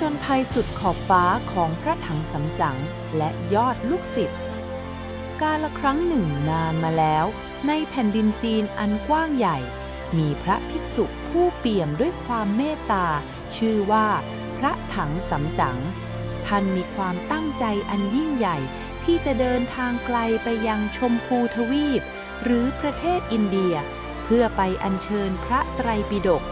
จญภัยสุดขอบฟ้าของพระถังสำจังและยอดลูกศิษย์กาละครั้งหนึ่งนานมาแล้ว ในแผ่นดินจีนอันกว้างใหญ่ มีพระภิกษุผู้เปี่ยมด้วยความเมตตา ชื่อว่า พระถังสำจัง ท่านมีความตั้งใจอันยิ่งใหญ่ ที่จะเดินทางไกลไปยังชมพูทวีป หรือประเทศอินเดีย เพื่อไปอัญเชิญพระไตรปิฎก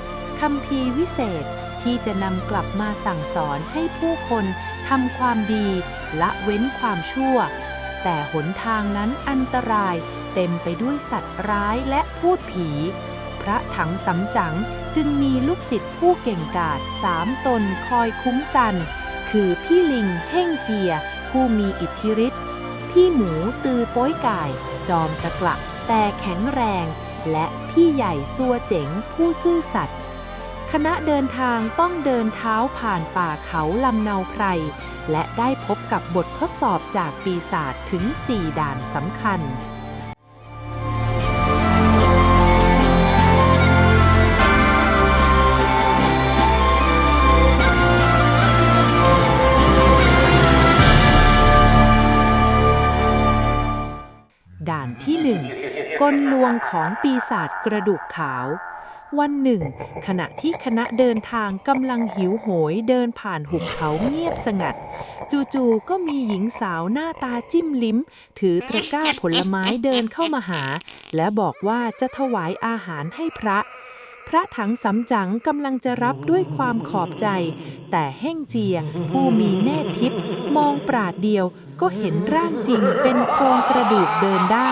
คำพีร์วิเศษ ที่จะนำกลับมาสั่งสอนให้ผู้คนทำความดีละเว้นความชั่ว แต่หนทางนั้นอันตรายเต็มไปด้วยสัตว์ร้ายและพูดผี พระถังสำจังจึงมีลูกศิษย์ผู้เก่งกาจสามตนคอยคุ้มกัน คือพี่ลิงเฮ่งเจีย ผู้มีอิทธิฤทธิ์พี่หมูตือโป้ยก่าย จอมตะกละแต่แข็งแรง และพี่ใหญ่ซัวเจ๋งผู้ซื่อสัตย์ คณะเดินทางต้องเดินเท้าผ่านป่าเขาลำเนาไพร และได้พบกับบททดสอบจากปีศาจถึง 4 ด่านสำคัญด่านที่หนึ่งกลลวงของปีศาจกระดูกขาว วันหนึ่ง ขณะที่คณะเดินทางกำลังหิวโหยเดินผ่านหุบเขาเงียบสงัด จู่ๆก็มีหญิงสาวหน้าตาจิ้มลิ้ม ถือตะกร้าผลไม้เดินเข้ามาหา และบอกว่าจะถวายอาหารให้พระ พระถังสำจังกำลังจะรับด้วยความขอบใจ แต่เฮ่งเจียผู้มีเนตรทิพมองปราดเดียวก็เห็นร่างจริงเป็นโครงกระดูกเดินได้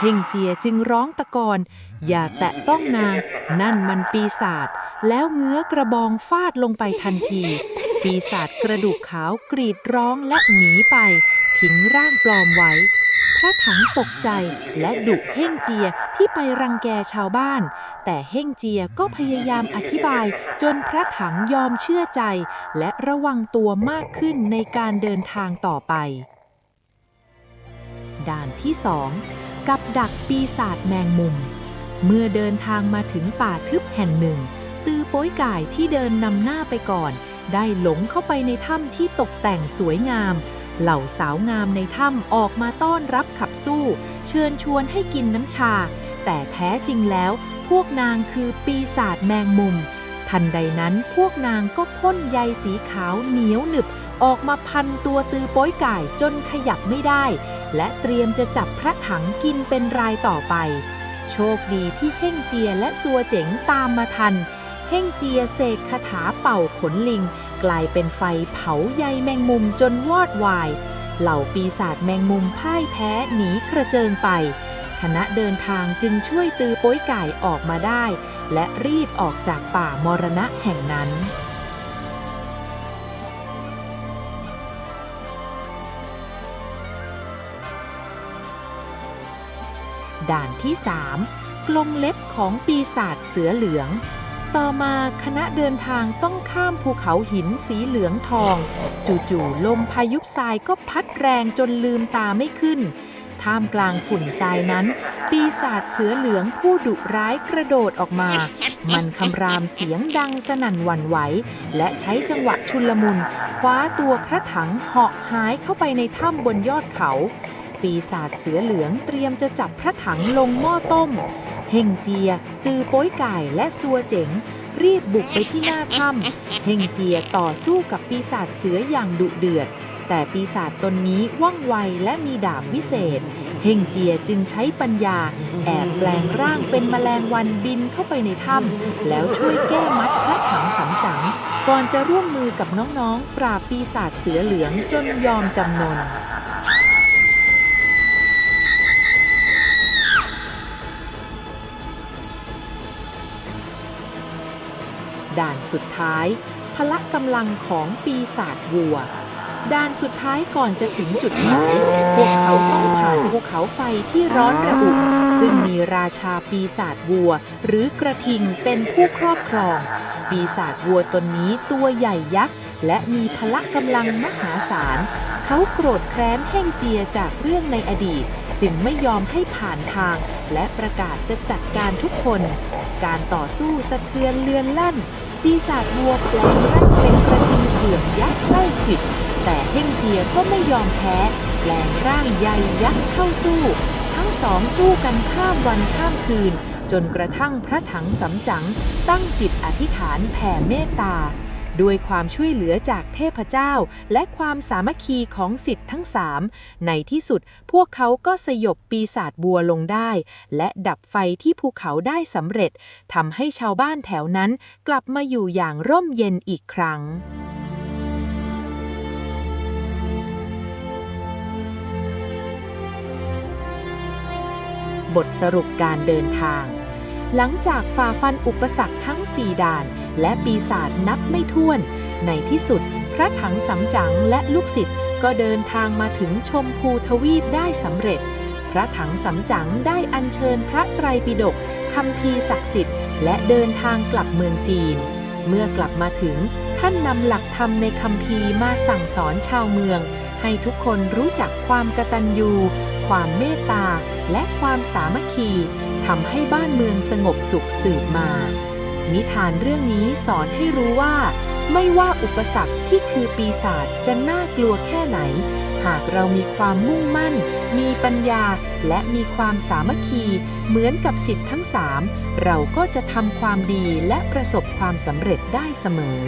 เฮงเจียจึงร้องตะโกนอย่าแตะต้องนาง นั่นมันปีศาจแล้วเงื้อกระบองฟาดลงไปทันที ปีศาจกระดูกขาวกรีดร้องและหนีไป ทิ้งร่างปลอมไว้ พระถังตกใจและดุเฮ่งเจียที่ไปรังแกชาวบ้าน แต่เฮ่งเจียก็พยายามอธิบายจนพระถังยอมเชื่อใจ และระวังตัวมากขึ้นในการเดินทางต่อไป ด่านที่สอง กับดักปีศาจแมงมุม เมื่อเดินทางมาถึงป่าทึบแห่งหนึ่ง ตือโป้ยก่ายที่เดินนำหน้าไปก่อน ได้หลงเข้าไปในถ้ำที่ตกแต่งสวยงาม เหล่าสาวงามในถ้ำออกมาต้อนรับขับสู้ เชิญชวนให้กินน้ำชา แต่แท้จริงแล้ว พวกนางคือปีศาจแมงมุม ทันใดนั้นพวกนางก็พ่นใยสีขาวเหนียวหนึบออกมาพันตัวตือโป้ยก่ายจนขยับไม่ได้ และเตรียมจะจับพระถังกินเป็นรายต่อไป โชคดีที่เฮ่งเจียและซัวเจ๋งตามมาทัน เฮ่งเจียเสกคาถาเป่าขนลิง กลายเป็นไฟเผาใยแมงมุมจนวอดวาย เหล่าปีศาจแมงมุมพ่ายแพ้หนีกระเจิงไป คณะเดินทางจึงช่วยตือโป้ยไก่ออกมาได้ และรีบออกจากป่ามรณะแห่งนั้น ด่านที่3กลงเล็บของปีศาจเสือเหลือง ต่อมาคณะเดินทางต้องข้ามภูเขาหินสีเหลืองทอง จู่ๆลมพายุทรายก็พัดแรงจนลืมตาไม่ขึ้น ท่ามกลางฝุ่นทรายนั้น ปีศาจเสือเหลืองผู้ดุร้ายกระโดดออกมา มันคำรามเสียงดังสนั่นหวั่นไหว และใช้จังหวะชุลมุน คว้าตัวพระถังเหาะหายเข้าไปในถ้ำบนยอดเขา ปีศาจเสือเหลืองเตรียมจะจับพระถังลงหม้อต้ม เฮงเจีย ตือโป้ยไก่และซัวเจ๋ง รีบบุกไปที่หน้าถ้ำเฮงเจียต่อสู้กับปีศาจเสืออย่างดุเดือด แต่ปีศาจตนนี้ว่องไวและมีดาบวิเศษ เฮงเจียจึงใช้ปัญญา แอบแปลงร่างเป็นแมลงวันบินเข้าไปในถ้ำแล้วช่วยแก้มัดพระถังสำจังก่อนจะร่วมมือกับน้องๆ ปราบปีศาจเสือเหลืองจนยอมจำนน ด่านสุดท้าย พละกำลังของปีศาจวัว ด่านสุดท้ายก่อนจะถึงจุดหมาย พวกเขาต้องผ่านภูเขาไฟที่ร้อนระอุซึ่งมีราชาปีศาจวัว หรือกระทิงเป็นผู้ครอบครอง ปีศาจวัวตนนี้ตัวใหญ่ยักษ์ และมีพละกำลังมหาศาล เขาโกรธแค้นแห่งเจียจากเรื่องในอดีต จึงไม่ยอมให้ผ่านทาง และประกาศจะจัดการทุกคน การต่อสู้สะเทือนเลือนลั่น ปีศาจวัวแปลงร่างเป็นกระทิงฟืองยักษ์ไล่ขิด แต่เฮ่งเจียก็ไม่ยอมแพ้ แปลงร่างใหญ่ยักษ์เข้าสู้ ทั้งสองสู้กันข้ามวันข้ามคืน จนกระทั่งพระถังสำจั๋งตั้งจิตอธิษฐานแผ่เมตตา ด้วยความช่วยเหลือจากเทพเจ้า และความสามัคคีของสิทธิ์ทั้งสามในที่สุดพวกเขาก็สยบปีศาจบัวลงได้ และดับไฟที่ภูเขาได้สำเร็จทำให้ชาวบ้านแถวนั้นกลับมาอยู่อย่างร่มเย็นอีกครั้งบทสรุปการเดินทาง หลังจากฝ่าฟันอุปสรรคทั้ง4ด่าน และปีศาจนับไม่ถ้วน ในที่สุด พระถังสำจั๋งและลูกศิษย์ก็เดินทางมาถึงชมพูทวีปได้สำเร็จ พระถังสำจั๋งได้อัญเชิญพระไตรปิฎกคำพีศักดิ์สิทธิ์ และเดินทางกลับเมืองจีน เมื่อกลับมาถึง ท่านนำหลักธรรมในคำพีมาสั่งสอนชาวเมือง ให้ทุกคนรู้จักความกตัญญู ความเมตตา และความสามัคคีำให้บ้านเมืองสงบสุขสืบมา นิทานเรื่องนี้สอนให้รู้ว่า ไม่ว่าอุปสรรคที่คือปีศาจจะน่ากลัวแค่ไหน หากเรามีความมุ่งมั่น มีปัญญา และมีความสามัคคี เหมือนกับสิทธิ์ทั้งสามเราก็จะทำความดีและประสบความสำเร็จได้เสมอ